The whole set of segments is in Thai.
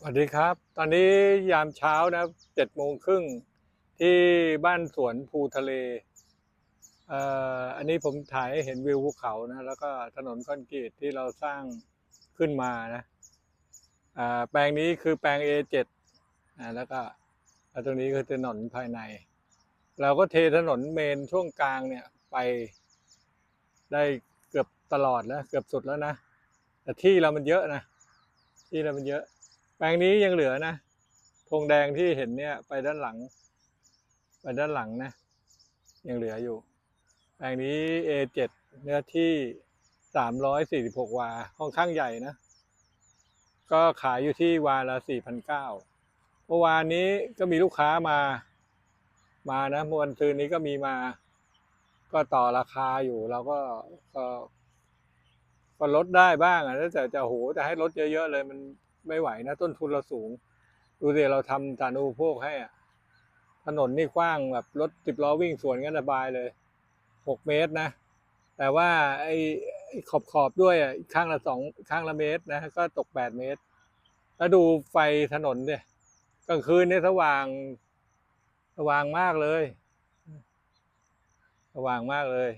สวัสดีครับ ตอนนี้ยามเช้านะเจ็ดโมงครึ่งที่บ้านสวนภูทะเลเอ่ออันนี้ผมถ่ายให้เห็นวิวภูเขานะ แล้วก็ถนนคอนกรีตที่เราสร้างขึ้นมานะอ่าแปลงนี้คือแปลง A7 อ่าแล้วก็ตรงนี้คือถนนภายใน เราก็เทถนนเมนช่วงกลางเนี่ยไปได้เกือบตลอดแล้ว เกือบสุดแล้วนะ แต่ที่เรามันเยอะนะ ที่เรามันเยอะ แปลงนี้ยังเหลือนะธงแดงที่เห็นเนี่ย ไปด้านหลัง ไปด้านหลังนะ ยังเหลืออยู่ แปลงนี้ A7 เนื้อที่สามร้อยสี่สิบหกวาค่อนข้างใหญ่นะ ก็ขายอยู่ที่วาละสี่พันเก้าเมื่อวานนี้ก็มีลูกค้ามา มานะเมื่อวันซืนนี้ก็มีมา ก็ต่อราคาอยู่เราก็ก็ก็ลดได้บ้างอะแต่จะจะโหจะให้ลดเยอะๆเลยมัน ไม่ไหวนะ ต้นทุนเราสูง ดูสิเราทำสาธารณูปโภคให้อะถนนนี่กว้างแบบรถสิบล้อวิ่งสวนกันสบายเลยหกเมตรนะ แต่ว่าไอ้ขอบขอบๆด้วยอะอีกข้างละสองข้างละเมตรนะก็ตกแปดเมตร แล้วดูไฟถนนเนี่ยกลางคืนเนี่ยสว่างสว่างมากเลยสว่างมากเลย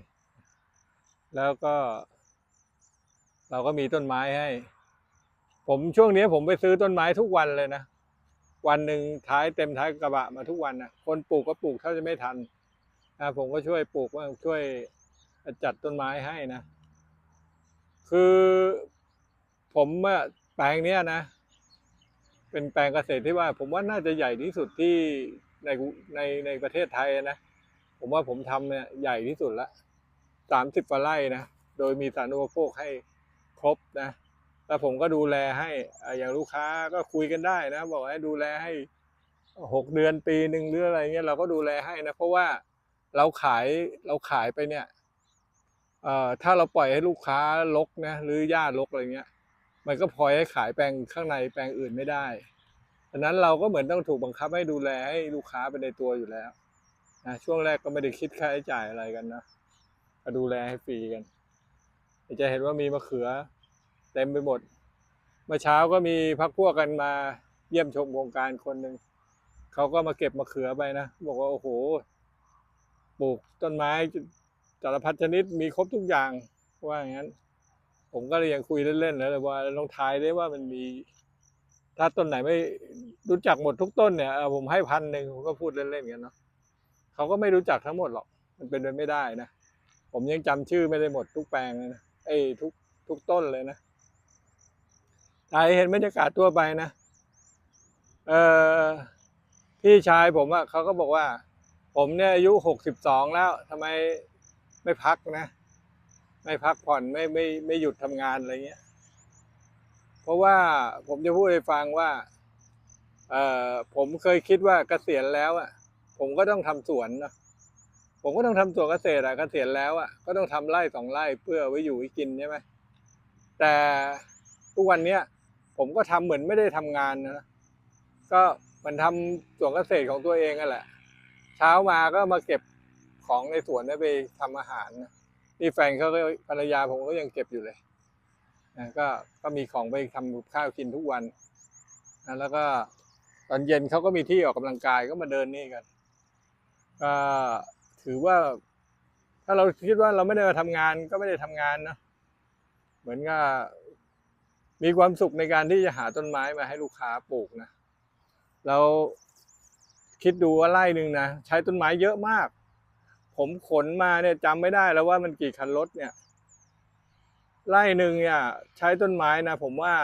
แล้วก็ เราก็มีต้นไม้ให้ ผมช่วงนี้ผมไปซื้อต้นไม้ทุกวันเลยนะ วันหนึ่งท้ายเต็มท้ายกระบะมาทุกวันนะคนปลูกก็ปลูกเท่าจะไม่ทันนะผมก็ช่วยปลูกว่างช่วยจัดต้นไม้ให้นะ คือผมแปลงเนี้ยนะ เป็นแปลงเกษตรที่ว่า ผมว่าน่าจะใหญ่ที่สุดที่ในในในประเทศไทยนะ ผมว่าผมทำเนี่ยใหญ่ที่สุดละสามสิบกว่าไร่นะ โดยมีสารณูปโภคให้ครบนะ แล้วผมก็ดูแลให้อย่างลูกค้าก็คุยกันได้นะ บอกให้ดูแลให้หกเดือนปีหนึ่งหรืออะไรเงี้ยเราก็ดูแลให้นะ เพราะว่าเราขายเราขายไปเนี่ยเอ่อถ้าเราปล่อยให้ลูกค้าลกนะหรือหญ้าลกอะไรเงี้ย มันก็พลอยให้ขายแปลงข้างในแปลงอื่นไม่ได้ดังนั้นเราก็เหมือนต้องถูกบังคับให้ดูแลให้ลูกค้าไปในตัวอยู่แล้วนะช่วงแรกก็ไม่ได้คิดค่าใช้จ่ายอะไรกันนะก็ดูแลให้ฟรีกันจะเห็นว่ามีมะเขือ เต็มไปหมด เมื่อเช้าก็มีพักพวกกันมาเยี่ยมชมโครงการคนหนึ่งเขาก็มาเก็บมะเขือไปนะ บอกว่าโอ้โห ปลูกต้นไม้สารพัดชนิดมีครบทุกอย่างว่าอย่างนั้น ผมก็เลยยังคุยเล่นๆเลยว่าลองทายได้ว่ามันมี ถ้าต้นไหนไม่รู้จักหมดทุกต้นเนี่ยผมให้พันหนึ่งผมก็พูดเล่นๆกันเนาะเขาก็ไม่รู้จักทั้งหมดหรอก มันเป็นไปไม่ได้นะ ผมยังจำชื่อไม่ได้หมดทุกแปลงเลยนะเอ้ทุกทุกต้นเลยนะ ถ่ายเห็นบรรยากาศทั่วไปนะ เออพี่ชายผมอะเขาก็บอกว่า ผมเนี่ยอายุหกสิบสองแล้วทำไมไม่พักนะ ไม่พักผ่อนไม่ไม่ไม่หยุดทำงานอะไรเงี้ย เพราะว่าผมจะพูดให้ฟังว่า เออผมเคยคิดว่าเกษียณแล้วอะผมก็ต้องทำสวนนะผมก็ต้องทำสวนเกษตรอะเกษียณแล้วอะก็ต้องทำไร่สองไร่เพื่อไว้อยู่ไว้กินใช่ไหมแต่ทุกวันเนี้ย ผมก็ทำเหมือนไม่ได้ทำงานนะก็มันทำสวนเกษตรของตัวเองนั่นแหละ เช้ามาก็มาเก็บของในสวนได้ไปทำอาหารนะนี่แฟนเขาก็ภรรยาผมก็ยังเก็บอยู่เลยนะก็ก็มีของไปทำข้าวกินทุกวันนะแล้วก็ตอนเย็นเขาก็มีที่ออกกำลังกายก็มาเดินนี่กันก็ถือว่า ถ้าเราคิดว่าเราไม่ได้มาทำงานก็ไม่ได้ทำงานนะเหมือนกับ มีความสุขในการที่จะหาต้นไม้มาให้ลูกค้าปลูกนะแล้วคิดดูว่าไร่หนึ่งนะใช้ต้นไม้เยอะมาก ผมขนมาเนี่ยจำไม่ได้แล้วว่ามันกี่คันรถเนี่ย ไร่หนึ่งเนี่ยใช้ต้นไม้นะผมว่า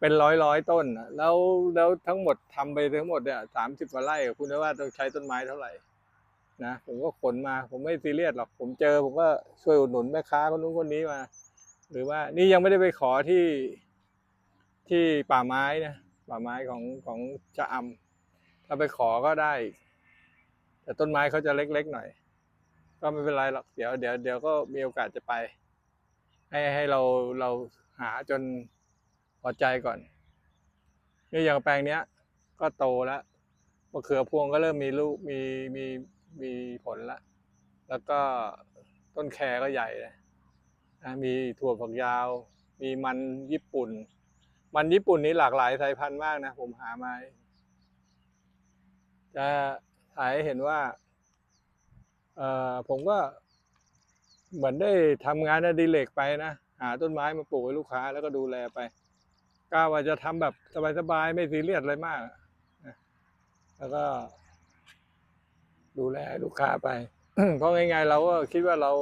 เป็นร้อยร้อยต้นแล้วแล้วทั้งหมดทำไปทั้งหมดเนี่ยสามสิบกว่าไร่คุณว่าต้องใช้ต้นไม้เท่าไหร่นะผมก็ขนมา ผมไม่ซีเรียสหรอกผมเจอ ผมก็ช่วยอุดหนุนแม่ค้าคนนู้นคนนี้มา หรือว่านี่ยังไม่ได้ไปขอที่ที่ป่าไม้นะป่าไม้ของของชะอำถ้าไปขอก็ได้ แต่ต้นไม้เขาจะเล็กๆหน่อย ก็ไม่เป็นไรหรอกเดี๋ยวเดี๋ยวเดี๋ยวก็มีโอกาสจะไป ให้ให้เราเราหาจนพอใจก่อนนี่อย่างแปลงเนี้ย ก็โตแล้วมะเขือพวงก็เริ่มมีลูกมีมีมีผลแล้วแล้วก็ต้นแคก็ใหญ่เลย นะมีถั่วฝักยาว มีมันญี่ปุ่น มันญี่ปุ่นนี้หลากหลายสายพันธุ์มากนะ ผมหามา จะถ่ายเห็นว่าเอ่อผมก็ เหมือนได้ทำงานอดิเรกไปนะ หาต้นไม้มาปลูกให้ลูกค้าแล้วก็ดูแลไปกล้าว่าจะทำแบบสบายๆไม่ซีเรียสอะไรมากแล้วก็ ดูแลลูกค้าไป เพราะง่ายๆเราก็คิดว่าเรา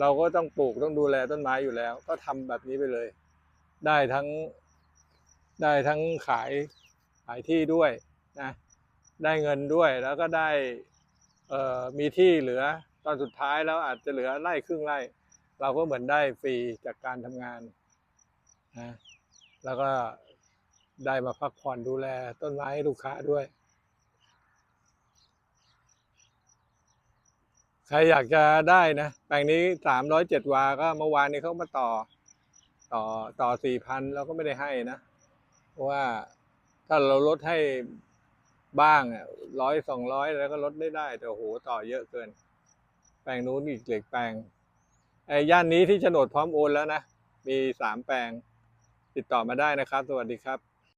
เราก็ต้องปลูกต้องดูแลต้นไม้อยู่แล้ว ก็ทำแบบนี้ไปเลย ได้ทั้งได้ทั้งขายขายที่ด้วยนะได้เงินด้วยแล้วก็ได้เออมีที่เหลือตอนสุดท้ายแล้วอาจจะเหลือไร่ครึ่งไร่ เราก็เหมือนได้ฟรีจากการทำงานนะแล้วก็ได้มาพักผ่อนดูแลต้นไม้ให้ลูกค้าด้วย ใครอยากจะได้นะ แปลงนี้สามร้อยเจ็ดวา ก็เมื่อวานนี้เขามาต่อ ต่อต่อสี่พันเราก็ไม่ได้ให้นะ เพราะว่าถ้าเราลดให้บ้างอะร้อยสองร้อยแล้วก็ลดได้ได้ แต่โอ้โหต่อเยอะเกิน แปลงนู้นอีกเหล็กแปลงไอ้ย่านนี้ที่โฉนดพร้อมโอนแล้วนะ มีสามแปลง ติดต่อมาได้นะครับ สวัสดีครับ